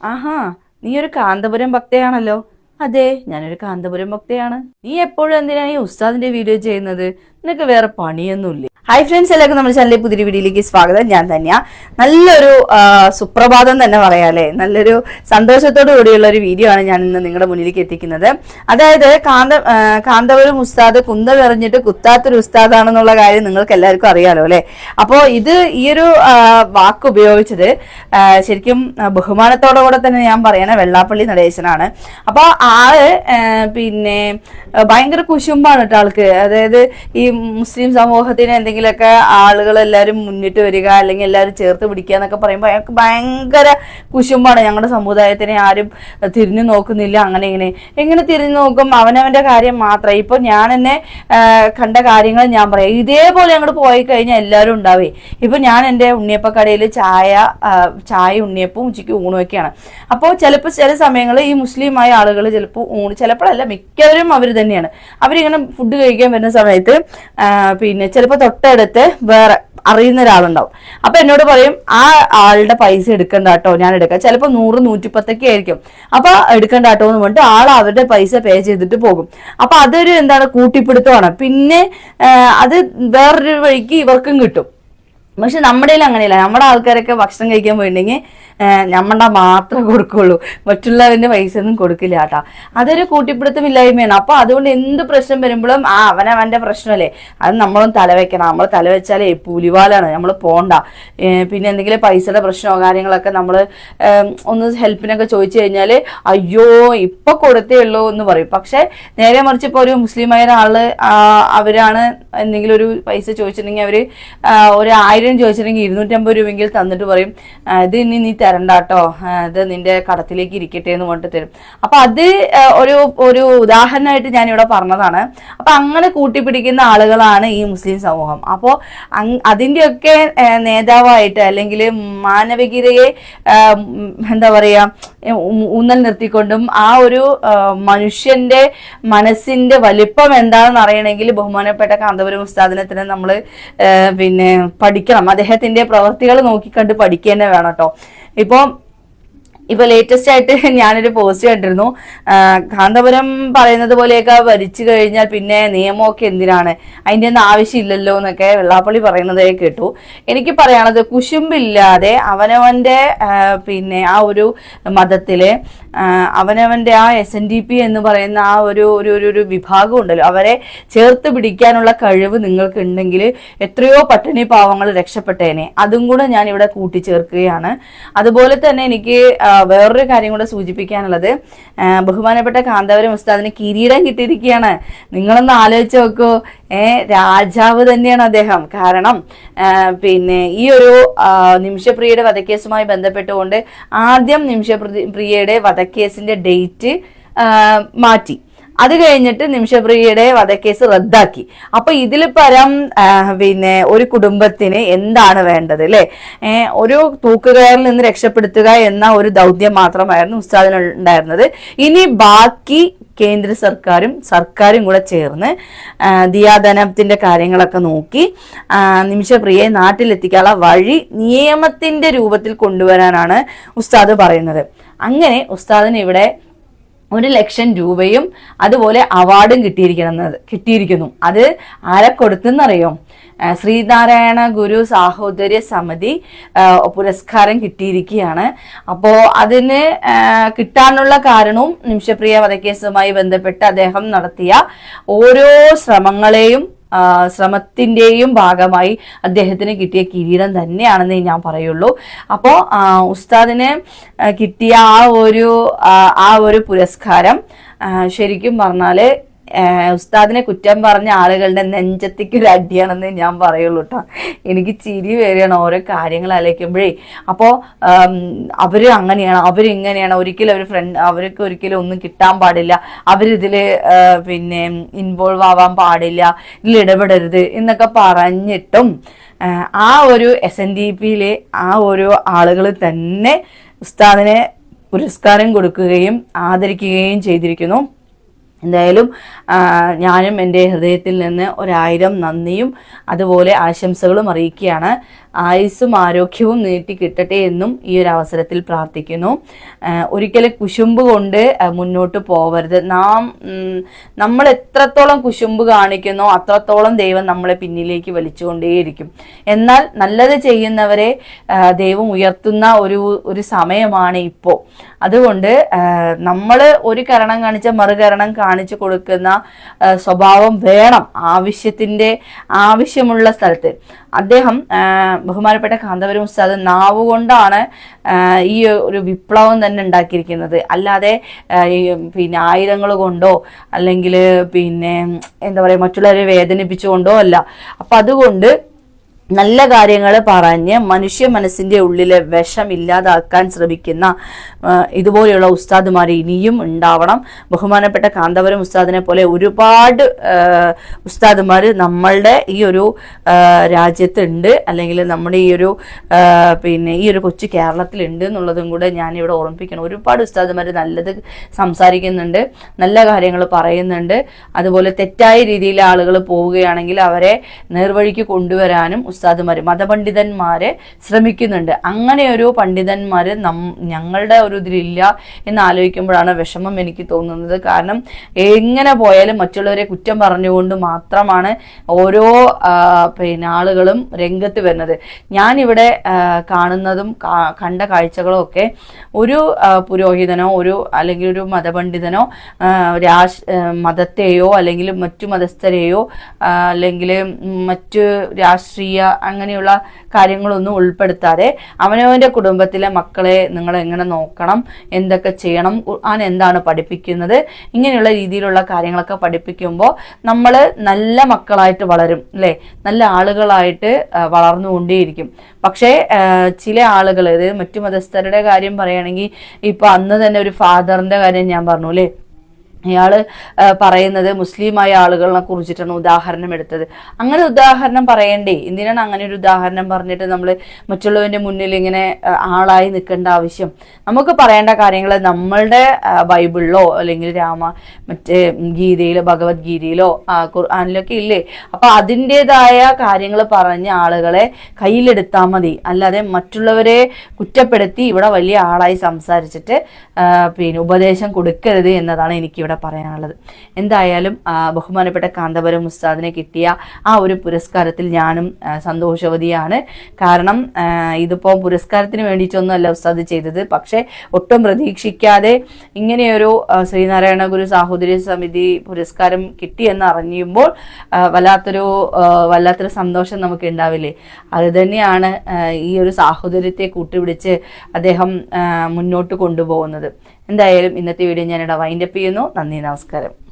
ആഹാ നീ ഒരു കാന്തപുരം ഭക്തയാണല്ലോ. അതെ ഞാനൊരു കാന്തപുരം ഭക്തയാണ്. നീ എപ്പോഴും എന്തിനാണ് ഈ ഉസ്താദിന്റെ വീഡിയോ ചെയ്യുന്നത്? നിനക്ക് വേറെ പണിയൊന്നുമില്ലേ? ഹായ് ഫ്രണ്ട്സ് എല്ലാവർക്കും നമ്മുടെ ചാനലിലെ പുതിയ വീഡിയോയിലേക്ക് സ്വാഗതം. ഞാൻ തന്നെയാ. നല്ലൊരു സുപ്രഭാതം തന്നെ പറയാല്ലേ? നല്ലൊരു സന്തോഷത്തോടു കൂടിയുള്ള ഒരു വീഡിയോ ആണ് ഞാൻ ഇന്ന് നിങ്ങളുടെ മുന്നിലേക്ക് എത്തിക്കുന്നത്. അതായത് കാന്ത കാന്തപുരം ഉസ്താദ് കുന്ത പറഞ്ഞിട്ട് കുത്താത്തൊരു ഉസ്താദാണെന്നുള്ള കാര്യം നിങ്ങൾക്ക് എല്ലാവർക്കും അറിയാലോ അല്ലെ? അപ്പോ ഇത് ഈ ഒരു വാക്ക് ഉപയോഗിച്ചത് ശരിക്കും ബഹുമാനത്തോടെ കൂടെ തന്നെ ഞാൻ പറയണ വെള്ളാപ്പള്ളി നടേശനാണ്. അപ്പോൾ ആൾ പിന്നെ ഭയങ്കര കുശുമ്പാണ് കേട്ടോ ആൾക്ക്. അതായത് ഈ മുസ്ലിം സമൂഹത്തിന് എന്തെങ്കിലുമൊക്കെ ആളുകൾ എല്ലാവരും മുന്നിട്ട് വരിക അല്ലെങ്കിൽ എല്ലാവരും ചേർത്ത് പിടിക്കുക എന്നൊക്കെ പറയുമ്പോൾ അയാൾക്ക് ഭയങ്കര കുശുമ്പാണ്. ഞങ്ങളുടെ സമുദായത്തിനെ ആരും തിരിഞ്ഞു നോക്കുന്നില്ല അങ്ങനെ ഇങ്ങനെ. എങ്ങനെ തിരിഞ്ഞു നോക്കും അവനവന്റെ കാര്യം മാത്രം. ഇപ്പൊ ഞാൻ എന്നെ കണ്ട കാര്യങ്ങൾ ഞാൻ പറയാം. ഇതേപോലെ അങ്ങോട്ട് പോയി കഴിഞ്ഞാൽ എല്ലാവരും ഉണ്ടാവേ. ഇപ്പൊ ഞാൻ എന്റെ ഉണ്ണിയപ്പക്കടയിൽ ചായ ആ, ചായ ഉണ്ണിയപ്പവും ഉച്ചയ്ക്ക് ഊണുമൊക്കെയാണ് അപ്പോൾ ചിലപ്പോൾ ചില സമയങ്ങളിൽ ഈ മുസ്ലിമായ ആളുകൾ ചിലപ്പോൾ ഊണ് ചിലപ്പോഴല്ല മിക്കവരും അവർ തന്നെയാണ്. അവരിങ്ങനെ ഫുഡ് കഴിക്കാൻ വരുന്ന സമയത്ത് പിന്നെ ചിലപ്പോൾ തൊട്ടടുത്ത് വേറെ അറിയുന്ന ഒരാളുണ്ടാവും. അപ്പൊ എന്നോട് പറയും ആ ആളുടെ പൈസ എടുക്കണ്ട കേട്ടോ ഞാൻ എടുക്കാം. ചിലപ്പോൾ നൂറ് നൂറ്റിപ്പത്തൊക്കെ ആയിരിക്കും. അപ്പൊ എടുക്കണ്ട കേട്ടോ എന്ന് പറഞ്ഞിട്ട് ആൾ അവരുടെ പൈസ പേ ചെയ്തിട്ട് പോകും. അപ്പൊ അതൊരു എന്താണ് കൂട്ടിപ്പിടുത്തമാണ്. പിന്നെ അത് വേറൊരു വഴിക്ക് ഇവർക്കും കിട്ടും. പക്ഷെ നമ്മുടെ അങ്ങനെയല്ല. നമ്മുടെ ആൾക്കാരൊക്കെ ഭക്ഷണം കഴിക്കാൻ പോയിട്ടുണ്ടെങ്കിൽ നമ്മുടെ മാത്രമേ കൊടുക്കുള്ളൂ. മറ്റുള്ളവരുടെ പൈസ ഒന്നും കൊടുക്കില്ല കേട്ടോ. അതൊരു കൂട്ടിപ്പിടുത്തമില്ലായ്മയാണ്. അപ്പൊ അതുകൊണ്ട് എന്ത് പ്രശ്നം വരുമ്പോഴും ആ അവനവന്റെ പ്രശ്നമല്ലേ. അത് നമ്മളും തലവെക്കണം നമ്മൾ തലവെച്ചാലേ പുലിവാലാണ്. നമ്മൾ പോണ്ട. പിന്നെ എന്തെങ്കിലും പൈസയുടെ പ്രശ്നമോ കാര്യങ്ങളൊക്കെ നമ്മൾ ഒന്ന് ഹെൽപ്പിനൊക്കെ ചോദിച്ചു കഴിഞ്ഞാൽ അയ്യോ ഇപ്പൊ കൊടുത്തേ ഉള്ളൂ എന്ന് പറയും. പക്ഷെ നേരെ മറിച്ച് ഇപ്പോൾ ഒരു മുസ്ലിമായ ഒരാൾ അവരാണ് എന്തെങ്കിലും ഒരു പൈസ ചോദിച്ചിട്ടുണ്ടെങ്കിൽ അവർ ഒരു ആയിരം ചോദിച്ചിട്ടുണ്ടെങ്കിൽ ഇരുന്നൂറ്റമ്പത് രൂപയെങ്കിൽ തന്നിട്ട് പറയും ഇത് ഇനി നീ തരണ്ട കേട്ടോ ആ, ഇത് നിന്റെ കടത്തിലേക്ക് ഇരിക്കട്ടെ എന്ന് പറഞ്ഞിട്ട് തരും. അപ്പൊ അത് ഒരു ഒരു ഉദാഹരണമായിട്ട് ഞാൻ ഇവിടെ പറഞ്ഞതാണ്. അപ്പൊ അങ്ങനെ കൂട്ടിപ്പിടിക്കുന്ന ആളുകളാണ് ഈ മുസ്ലിം സമൂഹം. അപ്പോൾ അതിന്റെയൊക്കെ നേതാവായിട്ട് അല്ലെങ്കിൽ മാനവികതയെ എന്താ പറയാ ഊന്നൽ നിർത്തിക്കൊണ്ടും ആ ഒരു മനുഷ്യന്റെ മനസ്സിന്റെ വലിപ്പം എന്താണെന്ന് അറിയണമെങ്കിൽ ബഹുമാനപ്പെട്ട കാന്തപുരം ഉസ്താദിനെ തന്നെ നമ്മൾ പിന്നെ പഠിക്കണം. അദ്ദേഹത്തിന്റെ പ്രവർത്തികൾ നോക്കിക്കണ്ട് പഠിക്കുക തന്നെ വേണം കേട്ടോ. ഇപ്പൊ ഇപ്പൊ ലേറ്റസ്റ്റ് ആയിട്ട് ഞാനൊരു പോസ്റ്റ് കണ്ടിരുന്നു. കാന്തപുരം പറയുന്നത് പോലെയൊക്കെ ഭരിച്ചു കഴിഞ്ഞാൽ പിന്നെ നിയമമൊക്കെ എന്തിനാണ്? അതിന്റെ ഒന്നും ആവശ്യമില്ലല്ലോ എന്നൊക്കെ വെള്ളാപ്പള്ളി പറയുന്നതേ കേട്ടു. എനിക്ക് പറയാനുള്ളത് കുശുമ്പില്ലാതെ അവനവന്റെ പിന്നെ ആ ഒരു മതത്തിൽ അവനവന്റെ ആ എസ് എൻ ഡി പി എന്ന് പറയുന്ന ആ ഒരു ഒരു ഒരു വിഭാഗം ഉണ്ടല്ലോ. അവരെ ചേർത്ത് പിടിക്കാനുള്ള കഴിവ് നിങ്ങൾക്ക് ഉണ്ടെങ്കിൽ എത്രയോ പട്ടിണി പാവങ്ങൾ രക്ഷപ്പെട്ടേനെ. അതും കൂടെ ഞാൻ ഇവിടെ കൂട്ടിച്ചേർക്കുകയാണ്. അതുപോലെ തന്നെ എനിക്ക് വേറൊരു കാര്യം കൂടെ സൂചിപ്പിക്കാനുള്ളത്. ബഹുമാനപ്പെട്ട കാന്തപുരം ഉസ്താദിന് കിരീടം കിട്ടിയിരിക്കുകയാണ്. നിങ്ങളൊന്ന് ആലോചിച്ച് നോക്കൂ. ഏ രാജാവ് തന്നെയാണ് അദ്ദേഹം. കാരണം പിന്നെ ഈ ഒരു നിമിഷപ്രിയയുടെ വധക്കേസുമായി ബന്ധപ്പെട്ടുകൊണ്ട് ആദ്യം നിമിഷപ്രിയയുടെ വധക്കേസിന്റെ ഡേറ്റ് മാറ്റി. അത് കഴിഞ്ഞിട്ട് നിമിഷപ്രിയയുടെ വധക്കേസ് റദ്ദാക്കി. അപ്പൊ ഇതിൽ പരം പിന്നെ ഒരു കുടുംബത്തിന് എന്താണ് വേണ്ടത് അല്ലെ ഒരു തൂക്കുകയറിൽ നിന്ന് രക്ഷപ്പെടുത്തുക എന്ന ഒരു ദൗത്യം മാത്രമായിരുന്നു ഉസ്താദിന് ഉണ്ടായിരുന്നത്. ഇനി ബാക്കി കേന്ദ്ര സർക്കാരും സർക്കാരും കൂടെ ചേർന്ന് ദിയാധനത്തിന്റെ കാര്യങ്ങളൊക്കെ നോക്കി നിമിഷപ്രിയെ നാട്ടിലെത്തിക്കാനുള്ള വഴി നിയമത്തിന്റെ രൂപത്തിൽ കൊണ്ടുവരാനാണ് ഉസ്താദ് പറയുന്നത്. അങ്ങനെ ഉസ്താദിന് ഇവിടെ ഒരു ലക്ഷം രൂപയും അതുപോലെ അവാർഡും കിട്ടിയിരിക്കുന്നത് കിട്ടിയിരിക്കുന്നു. അത് ആരെ കൊടുത്തെന്നറിയോ? ശ്രീനാരായണ ഗുരു സാഹോദര്യ സമിതി പുരസ്കാരം കിട്ടിയിരിക്കുകയാണ്. അപ്പോൾ അതിന് കിട്ടാനുള്ള കാരണവും നിമിഷപ്രിയ വധക്കേസുമായി ബന്ധപ്പെട്ട് അദ്ദേഹം നടത്തിയ ഓരോ ശ്രമങ്ങളെയും ആ, ശ്രമത്തിന്റെയും ഭാഗമായി അദ്ദേഹത്തിന് കിട്ടിയ കിരീടം തന്നെയാണെന്ന് ഞാൻ പറയുള്ളൂ. അപ്പോൾ ഉസ്താദിന് കിട്ടിയ ആ ഒരു ആ, ഒരു പുരസ്കാരം ശരിക്കും പറഞ്ഞാൽ ആ, ഉസ്താദിനെ കുറ്റം പറഞ്ഞ ആളുകളുടെ നെഞ്ചത്തേക്ക് ഒരു അടിയാണെന്ന് ഞാൻ പറയുള്ളൂ കേട്ടോ എനിക്ക് ചിരി വരികയാണ് ഓരോ കാര്യങ്ങൾ ആലോചിക്കുമ്പോഴേ. അപ്പോൾ അവർ അങ്ങനെയാണ് അവരിങ്ങനെയാണ്. ഒരിക്കലും അവർ ഫ്രണ്ട് അവർക്ക് ഒരിക്കലും ഒന്നും കിട്ടാൻ പാടില്ല. അവരിതിൽ പിന്നെ ഇൻവോൾവ് ആവാൻ പാടില്ല. ഇതിൽ ഇടപെടരുത് എന്നൊക്കെ പറഞ്ഞിട്ടും ആ ഒരു എസ് എൻ ഡി പിയിലെ ആ ഒരു ആളുകൾ തന്നെ ഉസ്താദിനെ പുരസ്കാരം കൊടുക്കുകയും ആദരിക്കുകയും ചെയ്തിരിക്കുന്നു. എന്തായാലും ഞാനും എന്റെ ഹൃദയത്തിൽ നിന്ന് ഒരായിരം നന്ദിയും അതുപോലെ ആശംസകളും അറിയിക്കുകയാണ്. ആയുസ്സും ആരോഗ്യവും നീട്ടി കിട്ടട്ടെ എന്നും ഈ ഒരു അവസരത്തിൽ പ്രാർത്ഥിക്കുന്നു. ഒരിക്കലും കുശുമ്പ് കൊണ്ട് മുന്നോട്ട് പോവരുത്. നാം നമ്മൾ എത്രത്തോളം കുശുമ്പ് കാണിക്കുന്നോ അത്രത്തോളം ദൈവം നമ്മളെ പിന്നിലേക്ക് വലിച്ചുകൊണ്ടേയിരിക്കും. എന്നാൽ നല്ലത് ചെയ്യുന്നവരെ ദൈവം ഉയർത്തുന്ന ഒരു ഒരു സമയമാണ് ഇപ്പോൾ. അതുകൊണ്ട് നമ്മൾ ഒരു കരണം കാണിച്ച മറുകരണം കാണിച്ചു കൊടുക്കുന്ന സ്വഭാവം വേണം ആവശ്യത്തിന്റെ ആവശ്യമുള്ള സ്ഥലത്ത്. അദ്ദേഹം ബഹുമാനപ്പെട്ട കാന്തപുരം ഉസ്താദ് നാവുകൊണ്ടാണ് ഈ ഒരു വിപ്ലവം തന്നെ ഉണ്ടാക്കിയിരിക്കുന്നത്. അല്ലാതെ പിന്നെ ആയുധങ്ങൾ കൊണ്ടോ അല്ലെങ്കിൽ പിന്നെ എന്താ പറയുക മറ്റുള്ളവരെ വേദനിപ്പിച്ചുകൊണ്ടോ അല്ല. അപ്പം അതുകൊണ്ട് നല്ല കാര്യങ്ങൾ പറഞ്ഞ് മനുഷ്യ മനസ്സിന്റെ ഉള്ളിലെ വിഷം ഇല്ലാതാക്കാൻ ശ്രമിക്കുന്ന ഇതുപോലെയുള്ള ഉസ്താദുമാർ ഇനിയും ഉണ്ടാവണം. ബഹുമാനപ്പെട്ട കാന്തപുരം ഉസ്താദിനെ പോലെ ഒരുപാട് ഉസ്താദ്മാർ നമ്മളുടെ ഈ ഒരു രാജ്യത്തുണ്ട്. അല്ലെങ്കിൽ നമ്മുടെ ഈ ഒരു പിന്നെ ഈ ഒരു കൊച്ചു കേരളത്തിലുണ്ട് എന്നുള്ളതും കൂടെ ഞാനിവിടെ ഓർമ്മിപ്പിക്കണം. ഒരുപാട് ഉസ്താദുമാർ നല്ലത് സംസാരിക്കുന്നുണ്ട് നല്ല കാര്യങ്ങൾ പറയുന്നുണ്ട്. അതുപോലെ തെറ്റായ രീതിയിൽ ആളുകൾ പോവുകയാണെങ്കിൽ അവരെ നേർവഴിക്ക് കൊണ്ടുവരാനും ഉസ്താദുമാർ മതപണ്ഡിതന്മാരെ ശ്രമിക്കുന്നുണ്ട്. അങ്ങനെ ഒരു പണ്ഡിതന്മാർ നം ഞങ്ങളുടെ ഒരു ഇതിലില്ല എന്ന് ആലോചിക്കുമ്പോഴാണ് വിഷമം എനിക്ക് തോന്നുന്നത്. കാരണം എങ്ങനെ പോയാലും മറ്റുള്ളവരെ കുറ്റം പറഞ്ഞുകൊണ്ട് മാത്രമാണ് ഓരോ പിന്നെ ആളുകളും രംഗത്ത് വരുന്നത്. ഞാനിവിടെ കാണുന്നതും കണ്ട കാഴ്ചകളും ഒക്കെ ഒരു പുരോഹിതനോ ഒരു അല്ലെങ്കിൽ ഒരു മതപണ്ഡിതനോ രാഷ് മതത്തെയോ അല്ലെങ്കിൽ മറ്റു മതസ്ഥരെയോ അല്ലെങ്കിൽ മറ്റു രാഷ്ട്രീയ അങ്ങനെയുള്ള കാര്യങ്ങളൊന്നും ഉൾപ്പെടുത്താതെ അവനവന്റെ കുടുംബത്തിലെ മക്കളെ നിങ്ങൾ എങ്ങനെ നോക്കണം എന്തൊക്കെ ചെയ്യണം ഖുർആൻ എന്താണ് പഠിപ്പിക്കുന്നത് ഇങ്ങനെയുള്ള രീതിയിലുള്ള കാര്യങ്ങളൊക്കെ പഠിപ്പിക്കുമ്പോൾ നമ്മൾ നല്ല മക്കളായിട്ട് വളരും അല്ലേ? നല്ല ആളുകളായിട്ട് വളർന്നുകൊണ്ടേയിരിക്കും. പക്ഷേ ചില ആളുകൾ ഇത് മറ്റു മതസ്ഥരുടെ കാര്യം പറയുകയാണെങ്കിൽ ഇപ്പോൾ അന്ന് തന്നെ ഒരു ഫാദറിന്റെ കാര്യം ഞാൻ പറഞ്ഞു അല്ലേ? ഇയാൾ പറയുന്നത് മുസ്ലിമായ ആളുകളെ കുറിച്ചിട്ടാണ് ഉദാഹരണം എടുത്തത്. അങ്ങനെ ഉദാഹരണം പറയണ്ടേ? എന്തിനാണ് അങ്ങനെ ഒരു ഉദാഹരണം പറഞ്ഞിട്ട് നമ്മൾ മറ്റുള്ളവന്റെ മുന്നിൽ ഇങ്ങനെ ആളായി നിൽക്കേണ്ട ആവശ്യം? നമുക്ക് പറയേണ്ട കാര്യങ്ങൾ നമ്മളുടെ ബൈബിളിലോ അല്ലെങ്കിൽ രാമ മറ്റേ ഗീതയിലോ ഭഗവത്ഗീതയിലോ ഖുർആനിലൊക്കെ ഇല്ലേ? അപ്പൊ അതിന്റെതായ കാര്യങ്ങൾ പറഞ്ഞ ആളുകളെ കയ്യിലെടുത്താൽ മതി. അല്ലാതെ മറ്റുള്ളവരെ കുറ്റപ്പെടുത്തി ഇവിടെ വലിയ ആളായി സംസാരിച്ചിട്ട് പിന്നെ ഉപദേശം കൊടുക്കരുത് എന്നതാണ് എനിക്കിവിടെ പറയാനുള്ളത്. എന്തായാലും ബഹുമാനപ്പെട്ട കാന്തപുരം ഉസ്താദിനെ കിട്ടിയ ആ ഒരു പുരസ്കാരത്തിൽ ഞാനും സന്തോഷവതിയാണ്. കാരണം ഇതിപ്പോൾ ഇതിപ്പോ പുരസ്കാരത്തിന് വേണ്ടിയിട്ടൊന്നുമല്ല ഉസ്താദ് ചെയ്തത്. പക്ഷേ ഒട്ടും പ്രതീക്ഷിക്കാതെ ഇങ്ങനെയൊരു ശ്രീനാരായണ ഗുരു സാഹോദര്യ സമിതി പുരസ്കാരം കിട്ടിയെന്ന് അറിയുമ്പോൾ വല്ലാത്തൊരു വല്ലാത്തൊരു സന്തോഷം നമുക്ക് ഉണ്ടാവില്ലേ അത് തന്നെയാണ് ഈ ഒരു സാഹോദര്യത്തെ കൂട്ടുപിടിച്ച് അദ്ദേഹം മുന്നോട്ട് കൊണ്ടുപോകുന്നത്. എന്തായാലും ഇന്നത്തെ വീഡിയോ ഞാനിവിടെ വൈൻഡപ്പ് ചെയ്യുന്നു. നന്ദി നമസ്കാരം.